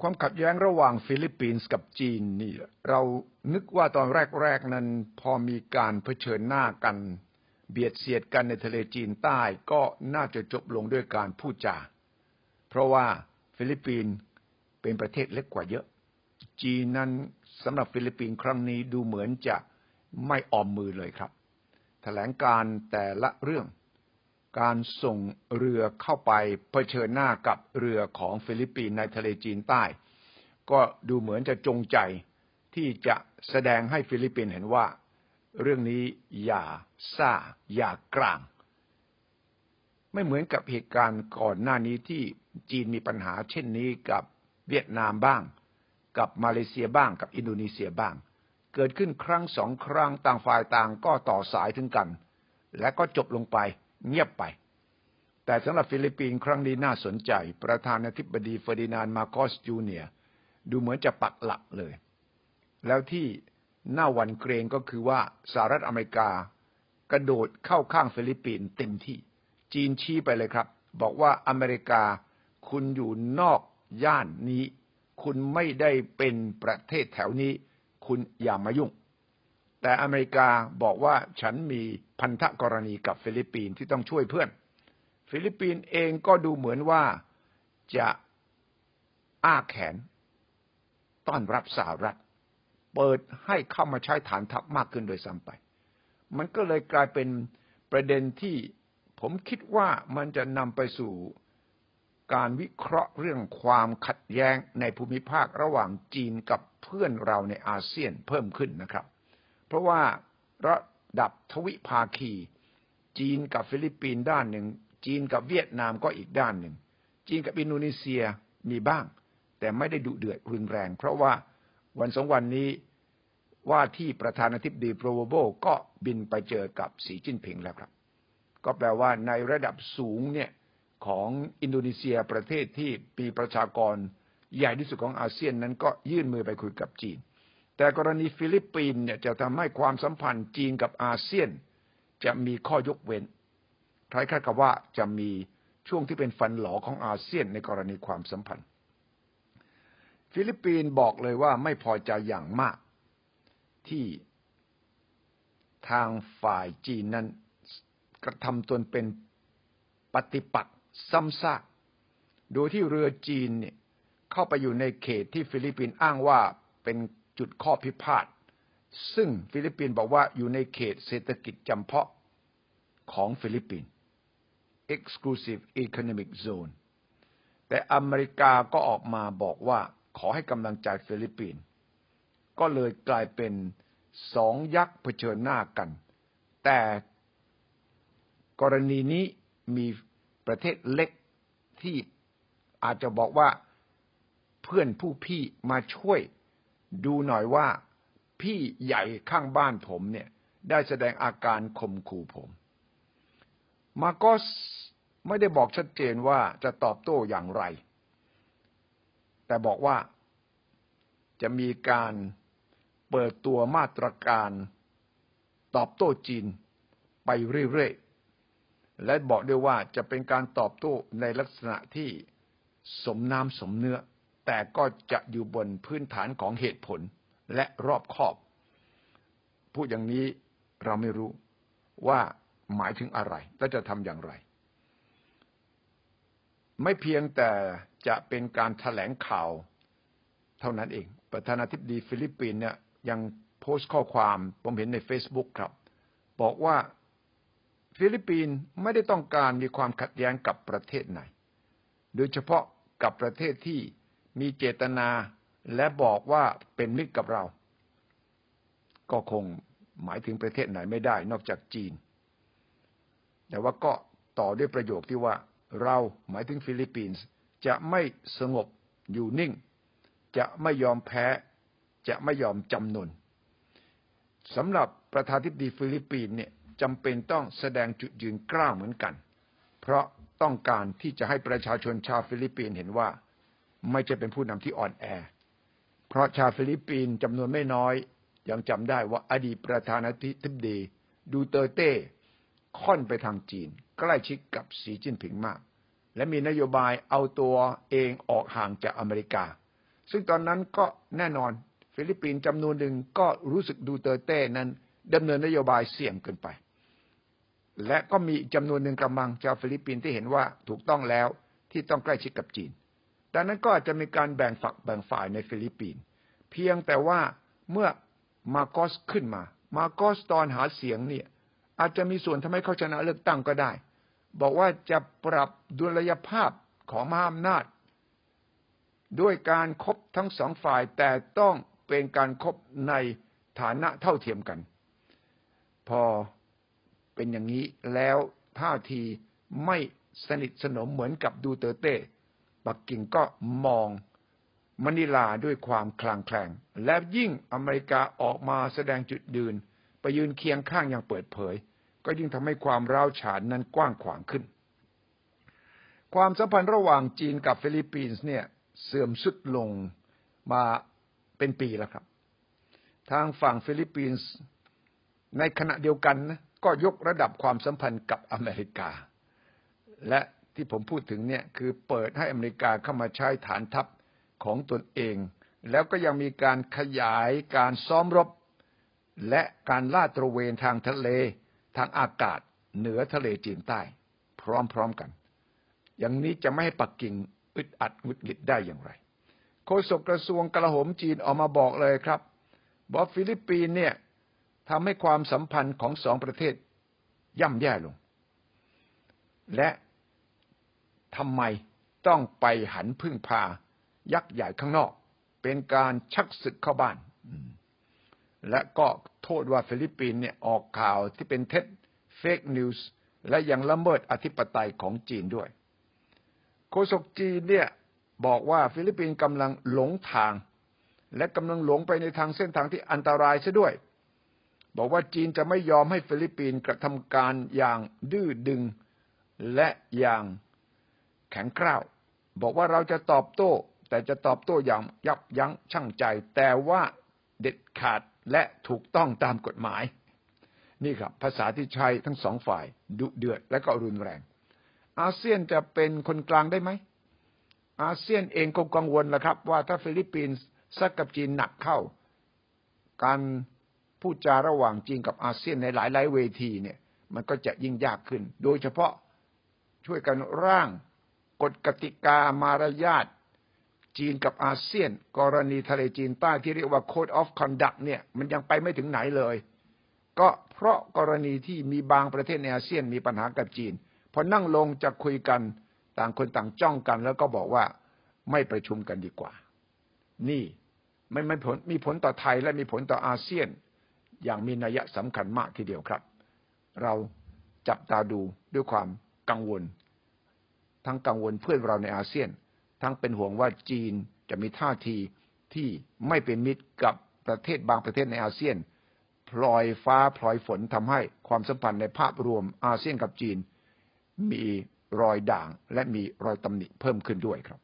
ความขัดแย้งระหว่างฟิลิปปินส์กับจีนนี่เรานึกว่าตอนแรกๆนั้นพอมีการเผชิญหน้ากัน เบียดเสียดกันในทะเลจีนใต้ก็น่าจะจบลงด้วยการพูดจา เพราะว่าฟิลิปปินส์เป็นประเทศเล็กกว่าเยอะ จีนนั้นสำหรับฟิลิปปินส์ครั้งนี้ดูเหมือนจะไม่ออมมือเลยครับแถลงการแต่ละเรื่อง การส่งเรือเข้าไปเผชิญหน้ากับเรือของฟิลิปปินส์ในทะเลจีนใต้ ก็ดูเหมือนจะจงใจที่จะแสดงให้ฟิลิปปินส์เห็นว่า เรื่องนี้อย่าซ่าอย่ากลาง ไม่เหมือนกับเหตุการณ์ก่อนหน้านี้ที่จีนมีปัญหาเช่นนี้กับเวียดนามบ้าง กับมาเลเซียบ้างกับอินโดนีเซียบ้าง เกิดขึ้นครั้งสองครั้งต่างฝ่ายต่างก็ต่อสายถึงกัน และก็จบลงไป เงียบไป แต่สำหรับฟิลิปปินส์ครั้งนี้น่าสนใจ ประธานาธิบดีเฟอร์ดินานมาโกสจูเนียดูเหมือนจะปักหลักเลย แล้วที่น่าหวั่นเกรงก็คือว่าสหรัฐอเมริกากระโดดเข้าข้างฟิลิปปินส์เต็มที่ จีนชี้ไปเลยครับ บอกว่าอเมริกาคุณอยู่นอกย่านนี้ คุณไม่ได้เป็นประเทศแถวนี้ คุณอย่ามายุ่ง แต่อเมริกาบอกว่าฉันมีพันธกรณีกับฟิลิปปินส์ที่ต้องช่วยเพื่อน ฟิลิปปินส์เองก็ดูเหมือนว่าจะอ้าแขน ต้อนรับสหรัฐ เปิดให้เข้ามาใช้ฐานทัพมากขึ้นโดยซ้ำไป มันก็เลยกลายเป็นประเด็นที่ผมคิดว่ามันจะนำไปสู่การวิเคราะห์เรื่องความขัดแย้งในภูมิภาคระหว่างจีนกับเพื่อนเราในอาเซียนเพิ่มขึ้นนะครับ เพราะว่าระดับทวิภาคี จีนกับฟิลิปปินส์ด้านหนึ่ง จีนกับเวียดนามก็อีกด้านหนึ่ง จีนกับอินโดนีเซียมีบ้าง แต่ไม่ได้ดุเดือดรุนแรง เพราะว่าวันสองวันนี้ว่าที่ประธานาธิบดีโปรโวโบก็บินไปเจอกับสีจิ้นผิงแล้วครับ ก็แปลว่าในระดับสูงเนี่ยของอินโดนีเซียประเทศที่มีประชากรใหญ่ที่สุดของอาเซียนนั้นก็ยื่นมือไปคุยกับจีน แต่กรณีฟิลิปปินส์เนี่ยจะทำให้ความสัมพันธ์จีนกับอาเซียน จะมีข้อยกเว้นคล้ายๆกับว่าจะมีช่วงที่เป็นฟันหลอของอาเซียนในกรณีความสัมพันธ์ ฟิลิปปินส์บอกเลยว่าไม่พอใจอย่างมาก ที่ทางฝ่ายจีนนั้นกระทำตนเป็นปฏิปักษ์ซ้ำซาก โดยที่เรือจีนเนี่ยเข้าไปอยู่ในเขตที่ฟิลิปปินส์อ้างว่าเป็น จุดข้อพิพาทซึ่งฟิลิปปินส์บอกว่าอยู่ในเขตเศรษฐกิจจำเพาะของฟิลิปปินส์ exclusive economic zone แต่อเมริกาก็ออกมาบอกว่าขอให้กำลังใจฟิลิปปินส์ก็เลยกลายเป็นสองยักษ์เผชิญหน้ากัน แต่กรณีนี้มีประเทศเล็กที่อาจจะบอกว่าเพื่อนผู้พี่มาช่วย ดูหน่อยว่าพี่ใหญ่ข้างบ้านผมเนี่ย ได้แสดงอาการข่มขู่ผม มาโกสไม่ได้บอกชัดเจนว่าจะตอบโต้อย่างไร แต่บอกว่าจะมีการเปิดตัวมาตรการตอบโต้จีนไปเรื่อยๆ และบอกด้วยว่าจะเป็นการตอบโต้ในลักษณะที่สมน้ำสมเนื้อ แต่ก็จะอยู่บนพื้นฐานของเหตุผลและรอบคอบ พูดอย่างนี้เราไม่รู้ว่าหมายถึงอะไร และจะทำอย่างไร ไม่เพียงแต่จะเป็นการถแถลงข่าวเท่านั้นเอง ประธานาธิบดีฟิลิปปินส์เนี่ยยังโพสต์ข้อความผมเห็นใน Facebook ครับ บอกว่าฟิลิปปินส์ไม่ได้ต้องการมีความขัดแย้งกับประเทศไหน โดยเฉพาะกับประเทศที่ มีเจตนาและบอกว่าเป็นมิตรกับเรา ก็คงหมายถึงประเทศไหนไม่ได้ นอกจากจีน แต่ว่าก็ต่อด้วยประโยคที่ว่าเราหมายถึงฟิลิปปินส์จะไม่สงบอยู่นิ่ง จะไม่ยอมแพ้ จะไม่ยอมจำนนสำหรับประธานธิบดีฟิลิปปินส์เนี่ยจำเป็นต้องแสดงจุดยืนกล้าเหมือนกัน เพราะต้องการที่จะให้ประชาชนชาวฟิลิปปินส์เห็นว่า ไม่จะเป็นผู้นำที่อ่อนแอ เพราะชาวฟิลิปปินส์จำนวนไม่น้อย ยังจำได้ว่าอดีตประธานาธิบดีดูเตอร์เต้ค่อนไปทางจีน ใกล้ชิดกับสีจิ้นผิงมาก และมีนโยบายเอาตัวเองออกห่างจากอเมริกา ซึ่งตอนนั้นก็แน่นอนฟิลิปปินส์จำนวนหนึ่งก็รู้สึกดูเตอร์เต้นั้นดำเนินนโยบายเสี่ยงเกินไป และก็มีจำนวนหนึ่งกำลังชาวฟิลิปปินส์ที่เห็นว่าถูกต้องแล้วที่ต้องใกล้ชิดกับจีน ดังนั้นก็อาจจะมีการแบ่งฝักแบ่งฝ่ายในฟิลิปปินส์เพียงแต่ว่าเมื่อมาโกสขึ้นมา มาโกสตอนหาเสียงเนี่ย อาจจะมีส่วนทำให้เขาชนะเลือกตั้งก็ได้ บอกว่าจะปรับดุลยภาพของมหาอำนาจ ด้วยการครบทั้งสองฝ่ายแต่ต้องเป็นการครบในฐานะเท่าเทียมกัน พอเป็นอย่างนี้แล้วท่าทีไม่สนิทสนมเหมือนกับดูเตอร์เต้ ปักกิ่งก็มองมนิลาด้วยความคลางแคลง และยิ่งอเมริกาออกมาแสดงจุดยืน ไปยืนเคียงข้างอย่างเปิดเผย ก็ยิ่งทำให้ความร้าวฉานนั้นกว้างขวางขึ้น ความสัมพันธ์ระหว่างจีนกับฟิลิปปินส์เนี่ยเสื่อมสุดลงมาเป็นปีแล้วครับ ทางฝั่งฟิลิปปินส์ในขณะเดียวกันนะก็ยกระดับความสัมพันธ์กับอเมริกา และ ที่ผมพูดถึงเนี่ยคือเปิดให้อเมริกาเข้ามาใช้ฐานทัพของตนเอง แล้วก็ยังมีการขยายการซ้อมรบ และการลาดตระเวนทางทะเลทางอากาศเหนือทะเลจีนใต้ พร้อมๆกัน อย่างนี้จะไม่ให้ปักกิ่งอึดอัดงุดหงิดได้อย่างไร โฆษกกระทรวงกลาโหมจีนออกมาบอกเลยครับบอกฟิลิปปินส์เนี่ยทำให้ความสัมพันธ์ของสองประเทศย่ำแย่ลง และ ทำไมต้องไปหันพึ่งพา ยักษ์ใหญ่ข้างนอก เป็นการชักศึกเข้าบ้าน และก็โทษว่าฟิลิปปินส์เนี่ยออกข่าวที่เป็นเท็จเฟกนิวส์และยังละเมิดอธิปไตยของจีนด้วย โฆษกจีนเนี่ยบอกว่าฟิลิปปินส์กำลังหลงทาง และกำลังหลงไปในทางเส้นทางที่อันตรายซะด้วย บอกว่าจีนจะไม่ยอมให้ฟิลิปปินส์กระทำการอย่างดื้อดึงและอย่าง แข็งกร้าว บอกว่าเราจะตอบโต้ แต่จะตอบโต้อย่างยับยั้งชั่งใจ แต่ว่าเด็ดขาดและถูกต้องตามกฎหมาย นี่ครับ ภาษาที่ใช้ทั้งสองฝ่ายดุเดือดและก็รุนแรง อาเซียนจะเป็นคนกลางได้ไหม อาเซียนเองก็กังวลแล้วครับ ว่าถ้าฟิลิปปินส์ซักกับจีนหนักเข้า การพูดจาระหว่างจีนกับอาเซียนในหลายๆเวทีเนี่ย มันก็จะยิ่งยากขึ้น โดยเฉพาะช่วยกันร่าง กฎกติกามารยาทจีนกับอาเซียน กรณีทะเลจีนใต้ที่เรียกว่า Code of Conduct เนี่ยมันยังไปไม่ถึงไหนเลย ก็เพราะกรณีที่มีบางประเทศในอาเซียนมีปัญหากับจีนพอนั่งลงจะคุยกันต่างคนต่างจ้องกัน แล้วก็บอกว่าไม่ประชุมกันดีกว่า นี่ไม่ไม่ผลมีผลต่อไทยและมีผลต่ออาเซียน อย่างมีนัยสำคัญมากทีเดียวครับ เราจับตาดูด้วยความกังวล ทั้งกังวลเพื่อนเราในอาเซียน ทั้งเป็นห่วงว่าจีนจะมีท่าทีที่ไม่เป็นมิตรกับประเทศบางประเทศในอาเซียน พลอยฟ้าพลอยฝนทำให้ความสัมพันธ์ในภาพรวมอาเซียนกับจีน มีรอยด่างและมีรอยตำหนิเพิ่มขึ้นด้วยครับ